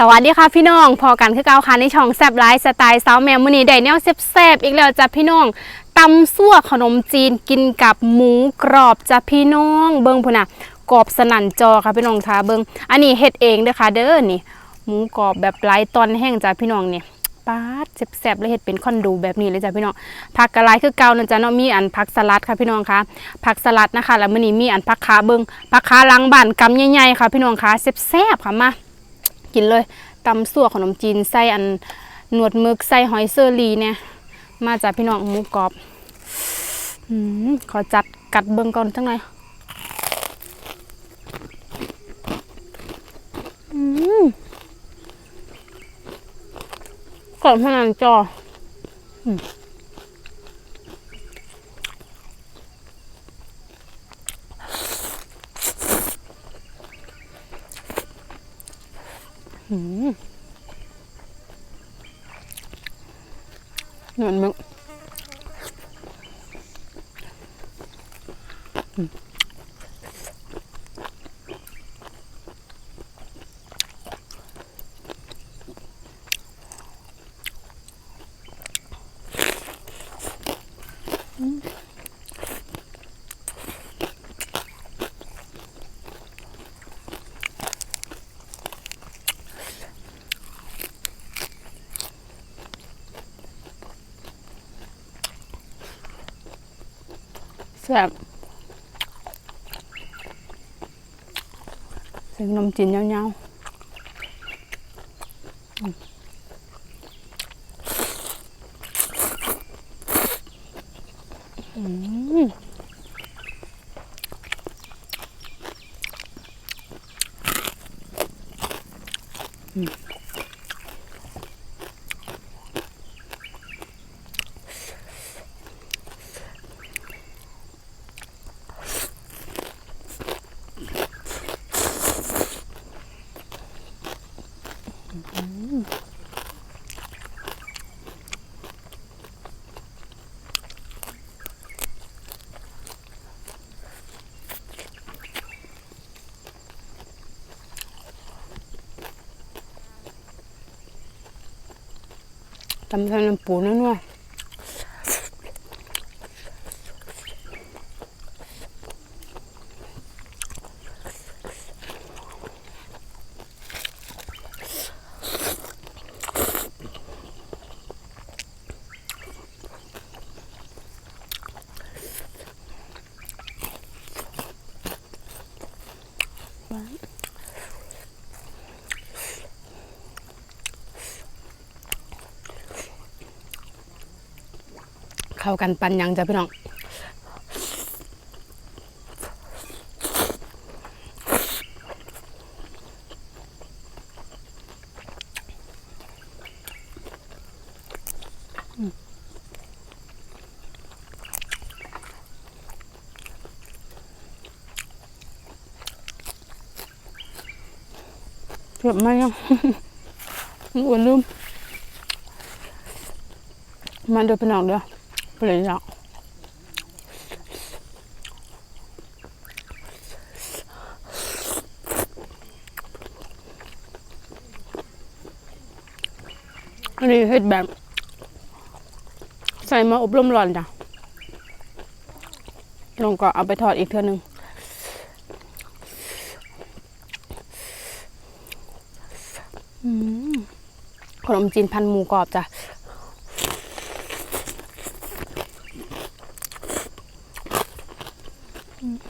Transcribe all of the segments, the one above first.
สวัสดีค่ะพี่น้องพอกันคือเก่าค่ะในช่องแซบไลฟ์สไตล์สาวแมวมือนี้ได้แนวแซบๆอีกแล้วจ้ะพี่น้องตำซั่วขนมจีนกินกับหมูกรอบจ้ะพี่น้อง เบิ้งพุ่นน่ะกรอบสนั่นจอค่ะพี่น้องค่ะเบิ้งอันนี้เฮ็ดเองเด้อค่ะเด้อนี่ หมูกรอบแบบไร้ตอนแห้งจ้ะพี่น้องเนี่ยปาดแซบๆเลยเฮ็ดเป็นคอนโดแบบนี้เลยจ้ะพี่น้องผักกระหลายคือเก่านั่นจ้ะเนาะมีอันผักสลัดค่ะพี่น้องคะผักสลัดนะคะ แล้วมื้อนี้มีอันผักขาเบิ้งผักขาลังบ้านกำใหญ่ๆค่ะ พี่น้องคะแซบๆค่ะมา กินเลยตำสั่วขนมจีนใส่อันหนวดมึกใส่หอยเซอรี่เนี่ย มาจากพี่น้องหมูกรอบอขอจัดกัดเบิ่งก่อนทั้งหน่อยกรอบขนาดจอ อืมอืมหนมึง แซ่บเสียงนมจีนยาวๆอืมอืมอืม ตำทำน้ำปูนั่นวๆ เข้ากันปันยังจ้ะพี่น้องเก็บไมายังอ้วนลืมมันเดือเป็นหนองเด้อ เปลี่ยนหนองอันนี้เฮ็ดแบบ ใส่มาอบรมร้อนจ้ะลงก็เอาไปทอดอีกเทื่อนึงขนมจีนพันหมูกรอบจ้ะ 嗯。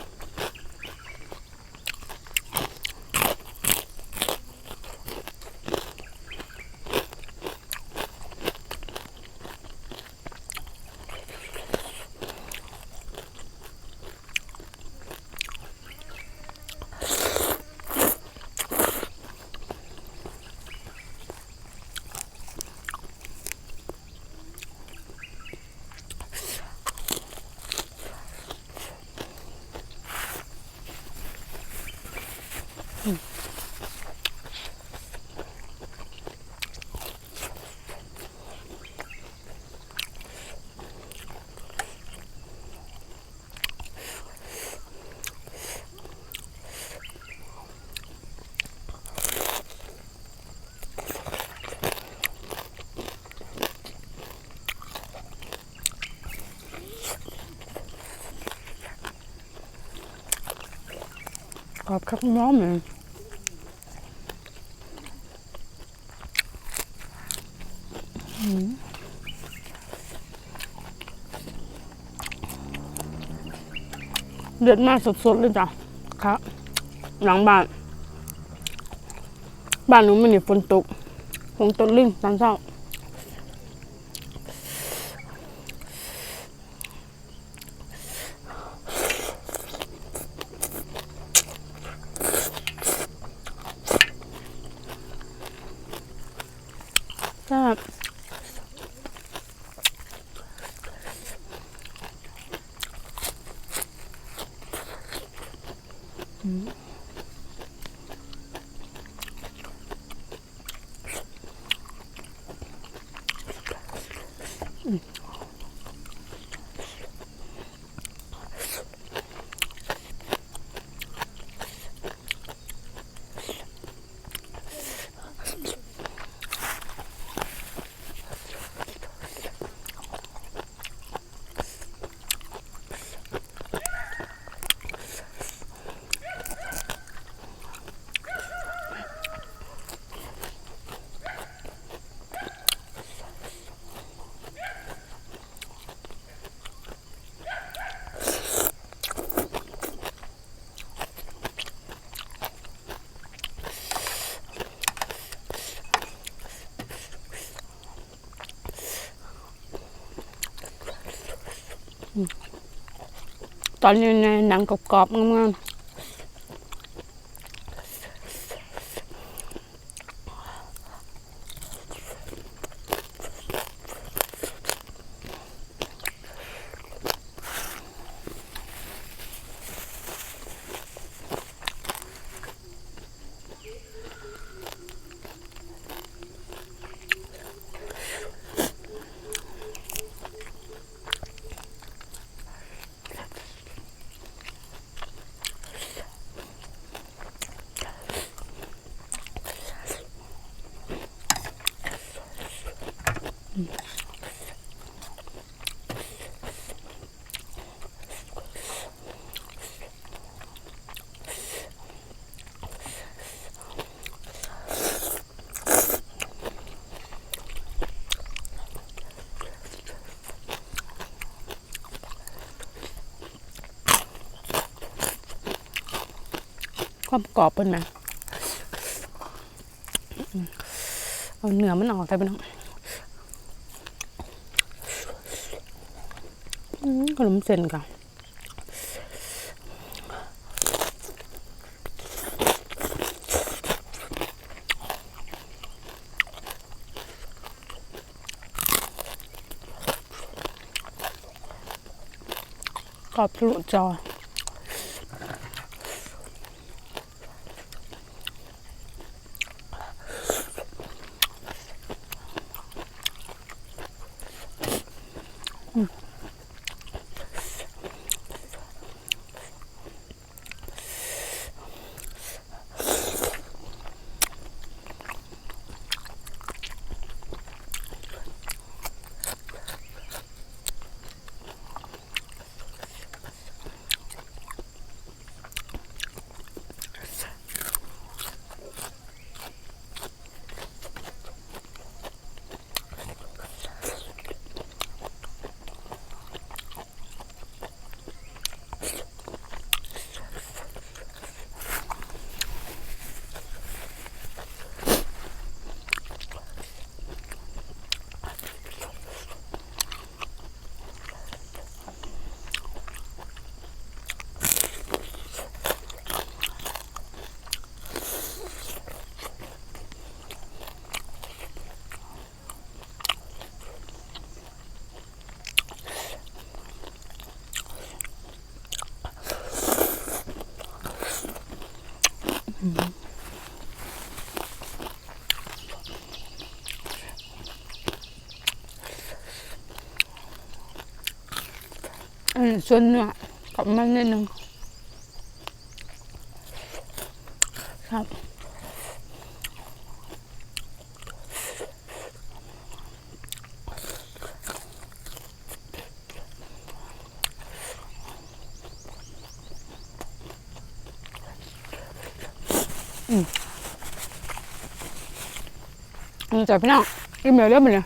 อบครับน้องเลยอืมเดือดมากสดๆเลยจ้ะครับหลังบ้าน บ้านหนูมันนี่ฝนตกฝนตกลิ่งตอนเช้า แซ่บ อื ตอนนี้ในหนังกรอบๆงามๆ ความกรอบเป็นไหมเอาเนื้อมันออกได้ปะน้องขนมเส้นค่ะกรอบทะลุจอ อันนี้ส่วนเนื้อกับมันนิดนึงครับ มจ้ะพี่น้องกินเหมียวเรียบไปเลย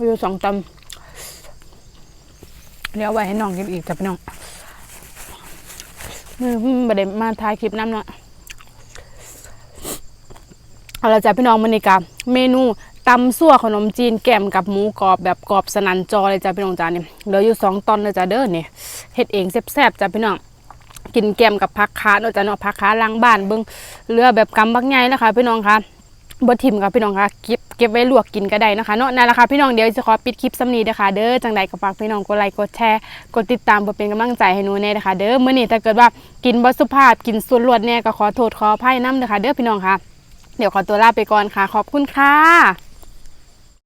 วิวสองตำเดี๋ยวไว้ให้น้องกินอีกจ้ะพี่น้องมือเพิ่งมาได้มาถ่ายคลิปน้ำเนาะเอาละจ้ะพี่น้องมันนี่กับเมนูตำซั่วขนมจีนแกมกับหมูกรอบแบบกรอบสนันจอเลยจ้ะพี่น้องจ้านี่เหลืออยู่สองตอนเลยจ้ะเด้อเนี่ยเฮ็ดเองแซ่บๆจ้ะพี่น้อง กินแกมกับผักขาเนาะจ้ะเนาะผักขาล้างบ้านเบิ่งเรือแบบกำบักใหญ่นะคะพี่น้องคะบ่ทิมค่ะพี่น้องคะเก็บเก็บไว้ลวกกินก็ได้นะคะเนาะนั่นแหละค่ะพี่น้องเดี๋ยวจะขอปิดคลิปสำนีเด้อค่ะเด้อจังใดก็ฝากพี่น้องกดไลค์กดแชร์กดติดตามเพื่อเป็นกำลังใจให้หนูแน่นะคะเด้อเมื้อนี้ถ้าเกิดว่ากินบสุภาพกินส่วนรวดแน่ก็ขอโทษขออภัยนำเด้อค่ะเด้อพี่น้องค่ะ เดี๋ยวขอตัวลาไปก่อนค่ะ ขอบคุณค่ะ